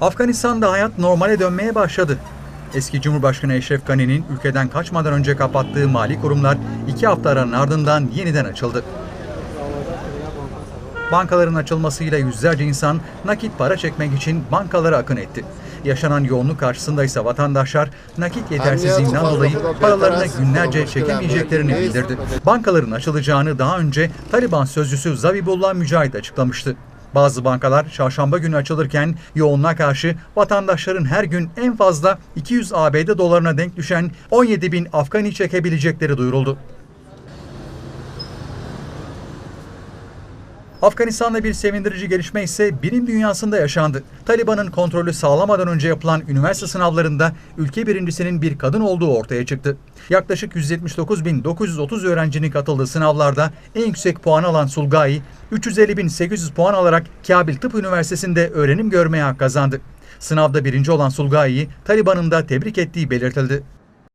Afganistan'da hayat normale dönmeye başladı. Eski Cumhurbaşkanı Eşref Gani'nin ülkeden kaçmadan önce kapattığı mali kurumlar iki hafta aranın ardından yeniden açıldı. Bankaların açılmasıyla yüzlerce insan nakit para çekmek için bankalara akın etti. Yaşanan yoğunluk karşısında ise vatandaşlar nakit yetersizliğinden dolayı paralarını günlerce çekemeyeceklerini bildirdi. Bankaların açılacağını daha önce Taliban sözcüsü Zabibullah Mücahit açıklamıştı. Bazı bankalar çarşamba günü açılırken yoğunluğa karşı vatandaşların her gün en fazla 200 ABD dolarına denk düşen 17 bin Afgani çekebilecekleri duyuruldu. Afganistan'da bir sevindirici gelişme ise bilim dünyasında yaşandı. Taliban'ın kontrolü sağlamadan önce yapılan üniversite sınavlarında ülke birincisinin bir kadın olduğu ortaya çıktı. Yaklaşık 179.930 öğrencinin katıldığı sınavlarda en yüksek puan alan Sulgai, 350.800 puan alarak Kabil Tıp Üniversitesi'nde öğrenim görmeye hak kazandı. Sınavda birinci olan Sulgai'yi Taliban'ın da tebrik ettiği belirtildi.